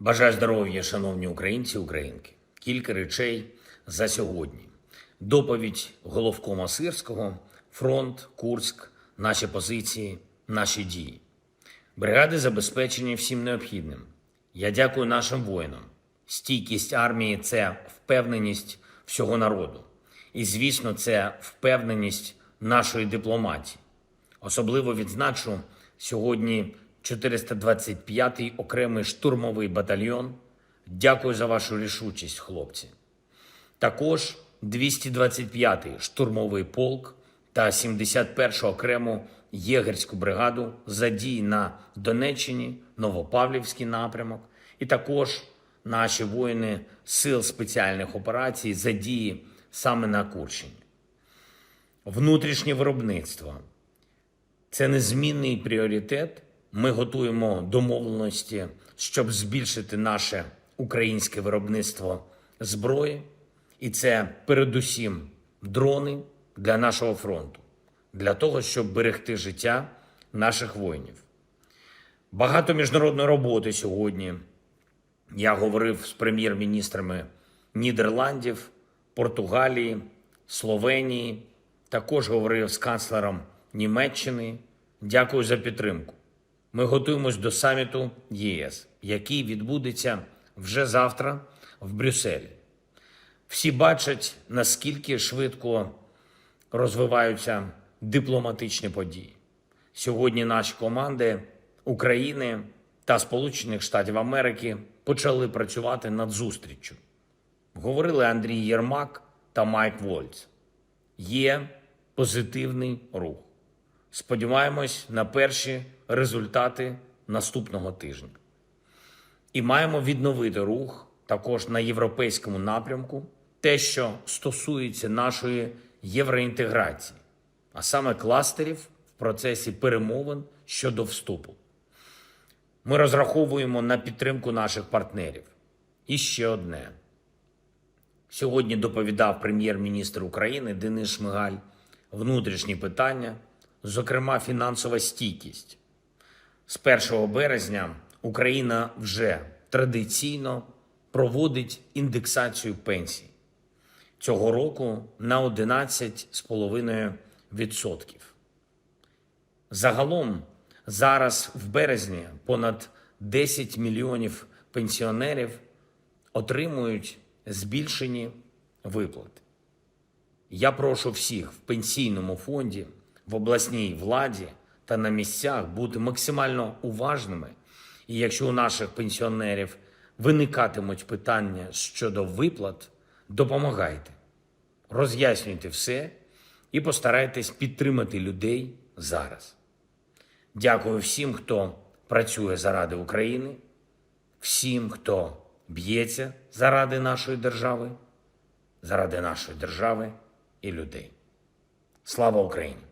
Бажаю здоров'я, шановні українці, українки. Кілька речей за сьогодні. Доповідь головкома Сирського, фронт, Курськ, наші позиції, наші дії. Бригади забезпечені всім необхідним. Я дякую нашим воїнам. Стійкість армії це впевненість всього народу. І, звісно, це впевненість нашої дипломатії. Особливо відзначу сьогодні 425-й окремий штурмовий батальйон. Дякую за вашу рішучість, хлопці. Також 225-й штурмовий полк та 71-ю окрему єгерську бригаду задій на Донеччині, Новопавлівський напрямок, і також наші воїни сил спеціальних операцій задії саме на Курщині. Внутрішнє виробництво це незмінний пріоритет. Ми готуємо домовленості, щоб збільшити наше українське виробництво зброї, і це передусім дрони для нашого фронту, для того, щоб берегти життя наших воїнів. Багато міжнародної роботи сьогодні. Я говорив з прем'єр-міністрами Нідерландів, Португалії, Словенії. Також говорив з канцлером Німеччини. Дякую за підтримку. Ми готуємось до саміту ЄС, який відбудеться вже завтра в Брюсселі. Всі бачать, наскільки швидко розвиваються дипломатичні події. Сьогодні наші команди України та Сполучених Штатів Америки почали працювати над зустріччю. Говорили Андрій Єрмак та Майк Вольц. Є позитивний рух. Сподіваємось на перші результати наступного тижня. І маємо відновити рух також на європейському напрямку, те, що стосується нашої євроінтеграції, а саме кластерів в процесі перемовин щодо вступу. Ми розраховуємо на підтримку наших партнерів. І ще одне. Сьогодні доповідав прем'єр-міністр України Денис Шмигаль внутрішні питання, зокрема фінансова стійкість. З 1 березня Україна вже традиційно проводить індексацію пенсій. Цього року на 11,5%. Загалом зараз в березні понад 10 мільйонів пенсіонерів отримують збільшені виплати. Я прошу всіх в пенсійному фонді, в обласній владі та на місцях бути максимально уважними. І якщо у наших пенсіонерів виникатимуть питання щодо виплат, допомагайте, роз'яснюйте все і постарайтесь підтримати людей зараз. Дякую всім, хто працює заради України, всім, хто б'ється заради нашої держави, заради нашої держави і людей. Слава Україні!